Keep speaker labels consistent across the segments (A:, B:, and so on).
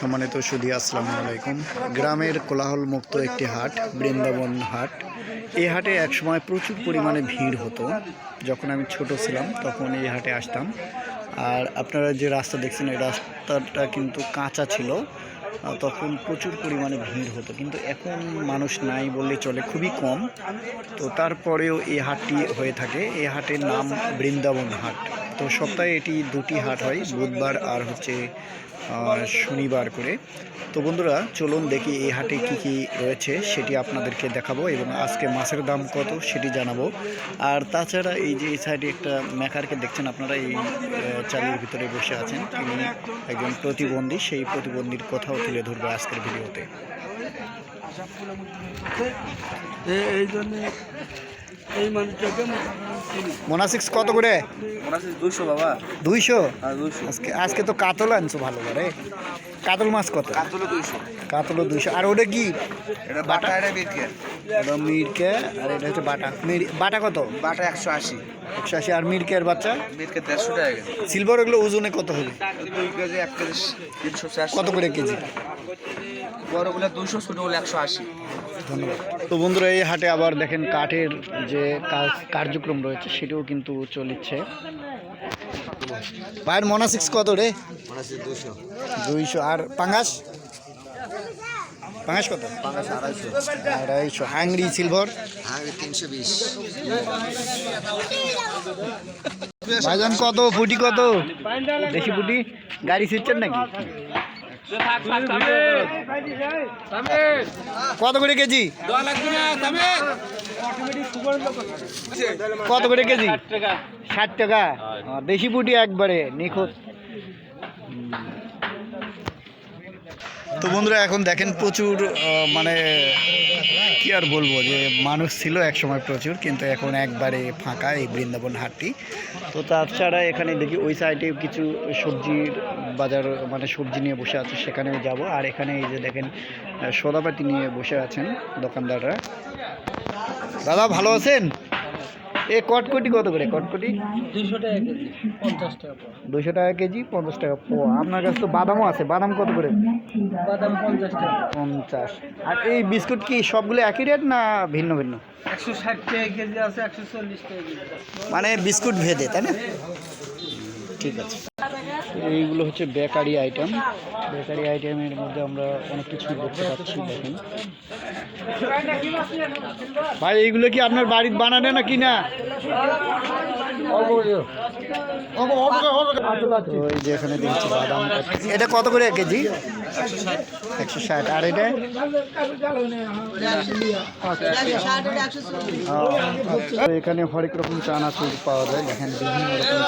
A: সম্মানিত সুদী আসসালামু আলাইকুম। গ্রামের কোলাহল মুক্ত একটি হাট, বৃন্দাবন হাট। এই হাটে একসময় প্রচুর পরিমাণে ভিড় হতো। যখন আমি ছোট ছিলাম, তখন এই হাটে আসতাম। আর আপনারা যে রাস্তা দেখছেন, এই রাস্তাটা কিন্তু কাঁচা ছিল। তখন প্রচুর পরিমাণে ভিড় হতো। কিন্তু এখন মানুষ নাই বললে চলে, খুবই কম। তো তারপরেও এই হাটটি হয়ে থাকে। এই হাটের নাম বৃন্দাবন হাট। তো সপ্তাহে এটি দুটি হাট হয়, বুধবার আর হচ্ছে শনিবার করে। তো বন্ধুরা, চলুন দেখি এই হাটে কি কি রয়েছে, সেটি আপনাদেরকে দেখাবো এবং আজকে মাছের দাম কত সেটি জানাব। আর তাছাড়া এই যে এই সাইডে একটা মেকারকে দেখছেন আপনারা, এই চালের ভিতরে বসে আছেন। তিনি একজন প্রতিবন্ধী, সেই প্রতিবন্ধীর কথাও তুলে ধরবে আজকের ভিডিওতে।
B: এই জন্য এই মানুষটাকে
A: মোনাসিক্স কত করে?
B: মোনাসিক্স আছে বাবা।
A: দুইশো?
B: আর দুশো
A: আজকে আজকে তো কাতল আনছো ভালো করে। কাতল মাছ কত?
B: কাতলো দুইশো।
A: কাতল দুইশো। আর ওটা কি?
B: এটা বাটা এটা বিটকে
A: ওটা মিরকে আর এটা হচ্ছে বাটা। মির- বাটা কত?
B: বাটা একশো আশি।
A: একশো আশি। আর মিরকে আর বাচ্চা?
B: বিটকে দেড়শো টাকা
A: সিলভার ওগুলো ওজনে কত হবে?
B: দুই কেজি এক কেজি তিনশো
A: কত করে কেজি?
B: বড়গুলো দুশো ছোটোগুলো একশো আশি।
A: ধন্যবাদ। তো বন্ধুরা এই হাটে আবার দেখেন কাঠের যে কাজ কার্যক্রম রয়েছে সেটাও কিন্তু চলছে ভাইয়ের মনাসিক্স কত রে?
B: মনে
A: দুইশো। আর পাঙ্গাস? পাঙ্গাস কত?
B: আড়াইশো।
A: আড়াইশো। হাংরি সিলভার?
B: তিনশো বিশ।
A: ভাইজান কত? ফুটি কত? দেশি ফুটি গাড়ি ছিটছেন নাকি? কত করে কেজি? কত করে কেজি? ষাট টাকা। দেশি পুটি একবারে নিখুঁত। তো বন্ধুরা, এখন দেখেন প্রচুর মানে কি আর বলব যে মানুষ ছিল এক সময় প্রচুর, কিন্তু এখন একবারে ফাঁকা এই বৃন্দাবন হাটটি। তো তাছাড়া এখানে দেখি ওই সাইডে কিছু সবজির বাজার মানে সবজি নিয়ে বসে আছে, সেখানেও যাব। আর এখানে এই যে দেখেন সদাপাতি নিয়ে বসে আছেন দোকানদাররা। দাদা, ভালো আছেন? এ কটকটি কত করে? কটকটি?
B: দুশো টাকা কেজি পঞ্চাশ টাকা
A: দুশো টাকা কেজি পঞ্চাশ টাকা পোয়া। আপনার কাছে তো বাদামও আছে। বাদাম কত করে?
B: বাদাম পঞ্চাশ টাকা।
A: পঞ্চাশ। আর এই বিস্কুট কি সবগুলো একই রেট না ভিন্ন ভিন্ন?
B: একশো ষাট টাকা কেজি আছে একশো চল্লিশ টাকা কেজি
A: মানে বিস্কুট ভেদে তাই না? ঠিক আছে। এইগুলো হচ্ছে বেকারি আইটেম। বেকারি আইটেমের মধ্যে আমরা অনেক কিছু দেখতে পাচ্ছি দেখেন। ভাই এইগুলো কি আপনার বাড়ির বানানো না দেখছি বাদাম এটা কত করে এক কেজি? একশো ষাট। আর এটা? তো এখানে হরেক রকম চানা চানাচুর পাওয়া যায়। দেখেন বিভিন্ন রকম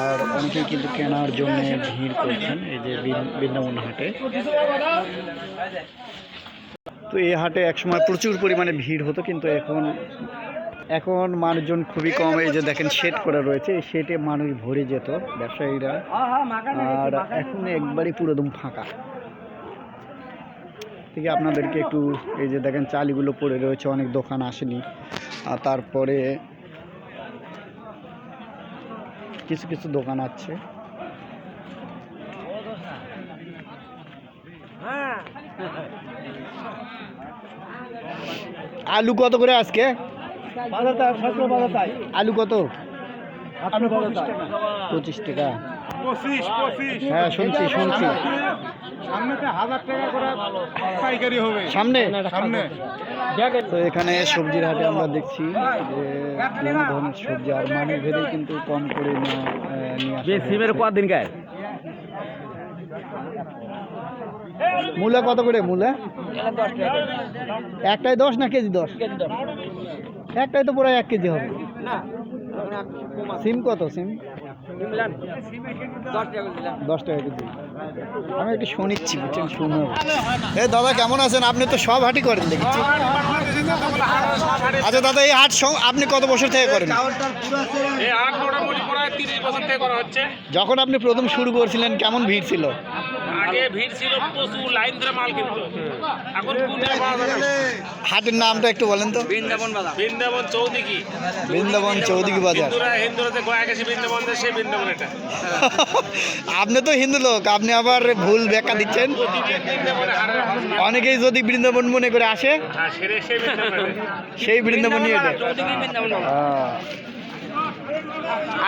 A: আর অনেকেই কিন্তু কেনার জন্য ভিড় করছেন। এই যে বৃন্দাবন হাটে। তো এই হাটে একসময় প্রচুর পরিমাণে ভিড় হতো, কিন্তু এখন এখন মানুষজন খুবই কম, এই যে দেখেন শেড করা রয়েছে, এই শেডে মানুষ ভরে যেত, ব্যবসায়ীরা। আর এখন একবারই পুরোদম ফাঁকা। থেকে আপনাদেরকে একটু এই যে দেখেন চালিগুলো পড়ে রয়েছে, অনেক দোকান আসেনি। আর তারপরে কিছু কিছু দোকান আছে। আলু কত করে আজকে? আলু কত? পঁচিশ টাকা। হ্যাঁ শুনছি শুনছি।
C: সামনেতে হাজার টাকা করে পাইকারি হবে।
A: সামনে?
C: সামনে।
A: তো এখানে সবজির হাটে আমরা দেখছি যে বিভিন্ন ধরনের সবজি আর মানুষ ভেদে কিন্তু কম করে নিয়ে আসা
B: কদিন গায়ে
A: মূলা কত করে মূলা একটাই দশ না কেজি দশ? একটাই তো পুরো এক কেজি হবে। সিম কত সিম? দশ টাকা কেজি। আমি একটু শুনিচ্ছি বুঝছেন? শুনো। এ দাদা কেমন আছেন? আপনি তো সব হাটই করেন দেখছি। আচ্ছা দাদা এই হাট আপনি কত বছর থেকে করেন?
C: এই আট মোটামুটি প্রায় তিরিশ বছর থেকে করা হচ্ছে।
A: যখন আপনি প্রথম শুরু করছিলেন কেমন ভিড় ছিল?
D: আগে ভিড় ছিল প্রচুর লাইন ধরে মাল কিনতো। এখন কোনে পাওয়া যাবে
A: হাটের নামটা একটু বলেন তো।
D: বৃন্দাবন চৌদিকি
A: বৃন্দাবন চৌদিকি বাজার।
D: হিন্দুরা হিন্দুরাতে গয়া গেছে বৃন্দাবন সেই বৃন্দাবন এটা।
A: আপনি তো হিন্দু লোক আপনি আবার ভুল ব্যাখ্যা দিচ্ছেন।
D: বৃন্দাবনে
A: অনেকেই যদি বৃন্দাবন মনে করে আসে
D: হ্যাঁ সেই বৃন্দাবন এটা।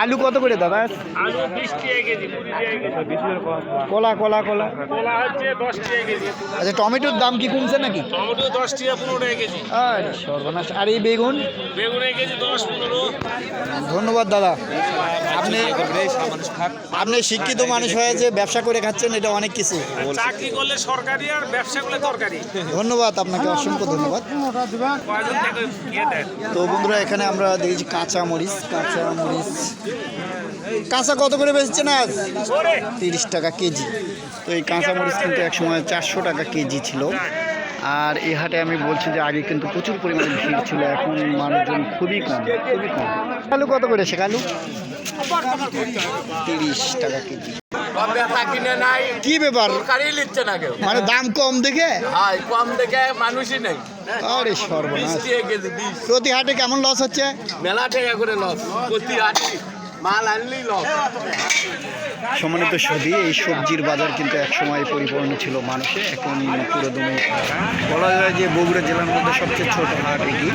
A: আলু কত করে দাদা?
D: আলু বিশ টাকা কেজি কুড়ি টাকা
A: কলা কলা কলা।
D: কলা হচ্ছে দশ টাকা কেজি।
A: আচ্ছা টমেটোর দাম কি কমছে নাকি?
D: টমেটো দশ টাকা পনেরো টাকা কেজি।
A: আরে সর্বনাশ। আর এই বেগুন?
D: বেগুন কেজি দশ পনেরো।
A: ধন্যবাদ দাদা। আপনি আপনি শিক্ষিত মানুষ হয়েছে ব্যবসা করে খাচ্ছেন এটা অনেক কিছু।
D: চাকরি করলে সরকারি আর ব্যবসা করলে তরকারি।
A: ধন্যবাদ আপনাকে অসংখ্য ধন্যবাদ। তো বন্ধুরা এখানে আমরা দেখেছি কাঁচা মরিচ কাঁচা কাঁচা কত করে বেচছেন আজ? তিরিশ টাকা কেজি। তো এই কাঁচা মরিচ কিন্তু একসময় চারশো টাকা কেজি ছিল। আর এ হাটে আমি বলছি যে আগে কিন্তু প্রচুর পরিমাণে ভিড় ছিল এখন মানুষজন খুবই কম খুবই কম। আলু কত করে সে আলু? তিরিশ টাকা কেজি। কি ব্যাপার? মানে দাম কম দেখে?
C: কম দেখে মানুষই নেই।
A: আরে সর্বনাশ। প্রতি হাটে কেমন লস হচ্ছে?
C: মেলা টাকা করে লস প্রতি হাটি মাল আনলেই লস
A: সম্মানিত সবই এই সবজির বাজার কিন্তু একসময় পরিপূর্ণ ছিল মানুষে। এখন পুরো দমে বলা যায় যে বগুড়া জেলার মধ্যে সবচেয়ে ছোট হাট এটি।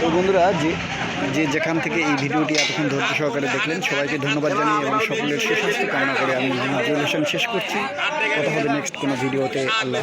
A: তো বন্ধুরা যে যে যেখান থেকে এই ভিডিওটি এতক্ষণ ধৈর্য সহকারে দেখলেন সবাইকে ধন্যবাদ জানিয়ে এবং সকলের সুস্বাস্থ্য কামনা করে আমি শেষ করছি। কথা হবে নেক্সট কোনো ভিডিওতে। আল্লাহ।